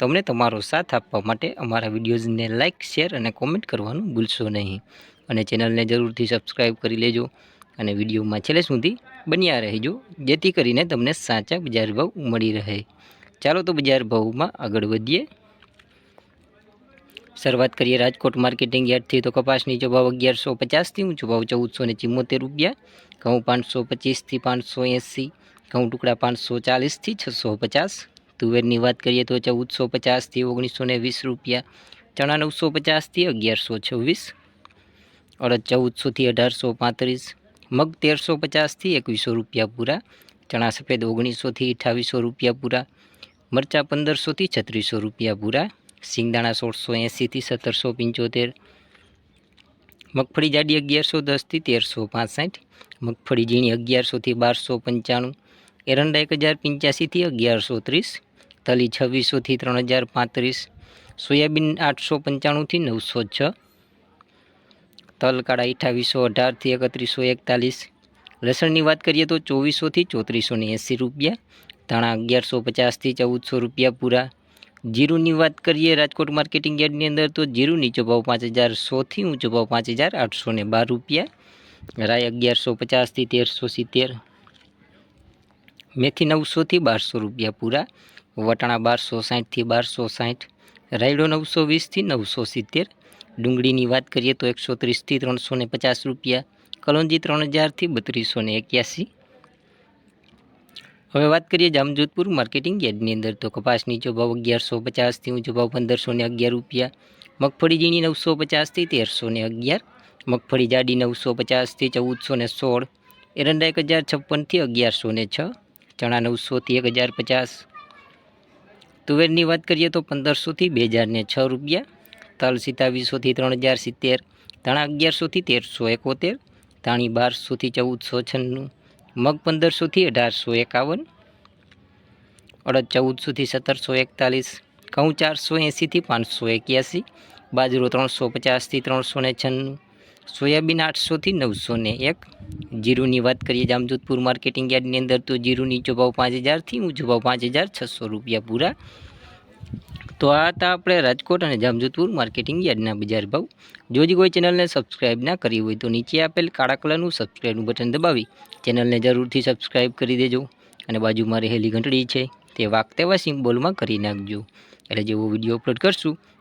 તમને તમારો સાથ આપવા માટે અમારા વિડીયોઝને લાઇક શેર અને કોમેન્ટ કરવાનું ભૂલશો નહીં. અને ચેનલને જરૂરથી સબસ્ક્રાઈબ કરી લેજો અને વિડીયોમાં છેલ્લે સુધી બન્યા રહેજો, જેથી કરીને તમને સાચા બજાર ભાવ મળી રહે. ચાલો તો બજાર ભાવમાં આગળ વધીએ. શરૂઆત કરીએ રાજકોટ માર્કેટિંગ યાર્ડથી. તો કપાસની જો ભાવ અગિયારસો પચાસથી, ઊંચો ભાવ ચૌદસો ને ચિમ્મોતેર રૂપિયા. ઘઉં પાંચસો પચીસથી પાંચસો એંસી, ઘઉં ટુકડા પાંચસો ચાલીસથી છસો પચાસ. તુવેરની વાત કરીએ તો ચૌદસો પચાસથી ઓગણીસો ને વીસ રૂપિયા, ચણા નવસો પચાસથી અગિયારસો છવ્વીસ, અડદ ચૌદસોથી અઢારસો પાંત્રીસ, મગ તેરસો પચાસથી એકવીસો રૂપિયા પૂરા, ચણા સફેદ ઓગણીસોથી અઠાવીસો રૂપિયા પૂરા, મરચાં પંદરસોથી છત્રીસો રૂપિયા પૂરા, સિંગદાણા સોળસો એંસીથી સત્તરસો પંચોતેર, મગફળી જાડી અગિયારસો દસથી તેરસો પાસઠ, મગફળી ઝીણી અગિયારસોથી બારસો પંચાણું, એરંડા એક હજાર પંચ્યાસીથી અગિયારસો ત્રીસ તલી છવ્વીસોથી ત્રણ હજાર પાંત્રીસ, સોયાબીન આઠસો પંચાણુંથી નવસો છ તલ કાળા અઢારથી એકત્રીસો એકતાલીસ, લસણની વાત કરીએ તો ચોવીસોથી ચોત્રીસો ને એંસી રૂપિયા, ધાણા અગિયારસો પચાસથી ચૌદસો રૂપિયા પૂરા. જીરુની વાત કરીએ રાજકોટ માર્કેટિંગ યાર્ડની અંદર તો જીરુ નીચો ભાવ પાંચ હજાર સોથી ઊંચો ભાવ પાંચ હજાર આઠસો ને બાર રૂપિયા, રાય અગિયારસો પચાસથી તેરસો સિત્તેર, મેથી નવસોથી બારસો રૂપિયા પૂરા. વટાણા બારસો સાઠથી બારસો સાઠ રાયડો નવસો વીસથી નવસો સિત્તેર, ડુંગળીની વાત કરીએ તો એકસો ત્રીસથી ત્રણસો ને પચાસ રૂપિયા, કલોંજી ત્રણ હજારથી બત્રીસો ને એક્યાસી. હવે વાત કરીએ જામજોધપુર માર્કેટિંગ યાર્ડની અંદર તો કપાસની જો ભાવ અગિયારસો પચાસથી ઊંચો ભાવ પંદરસો ને અગિયાર રૂપિયા, મગફળી ઝીણી નવસો પચાસથી તેરસો ને અગિયાર, મગફળી જાડી નવસો પચાસથી ચૌદસો ને સોળ એરંડા એક હજાર છપ્પનથી અગિયારસો ને છ, ચણા નવસોથી એક હજાર પચાસ તુવેરની વાત કરીએ તો પંદરસોથી બે હજારને છ રૂપિયા, તલ સિત્તાવીસોથી ત્રણ હજાર સિત્તેર, ધાણા અગિયારસોથી તેરસો એકોતેર, ધાણી બારસોથી ચૌદસો છન્નું, મગ પંદરસોથી અઢારસો એકાવન, અડદ ચૌદસોથી સત્તરસો એકતાલીસ, ઘઉં ચારસો એંસીથી પાંચસો એક્યાસી, બાજરો ત્રણસો પચાસથી ત્રણસો ને છન્નું સોયાબીન આઠસોથી નવસો ને એક. જીરુની વાત કરીએ જામજોધપુર માર્કેટિંગ યાર્ડની અંદર તો જીરું નીચો ભાવ પાંચ હજારથી ઊંચો ભાવ પાંચ હજાર છસો રૂપિયા પૂરા. તો આ હતા આપણે રાજકોટ અને જામજોધપુર માર્કેટિંગ યાર્ડના બજાર ભાવ. જો જ કોઈ ચેનલને સબસ્ક્રાઇબ ના કરી હોય તો નીચે આપેલ કાળા કલરનું સબસ્ક્રાઇબનું બટન દબાવી ચેનલને જરૂરથી સબસ્ક્રાઇબ કરી દેજો અને બાજુમાં રહેલી ઘંટડી છે તે વાગતેવા સિમ્બોલમાં કરી નાખજો. એટલે જેવો વીડિયો અપલોડ કરશું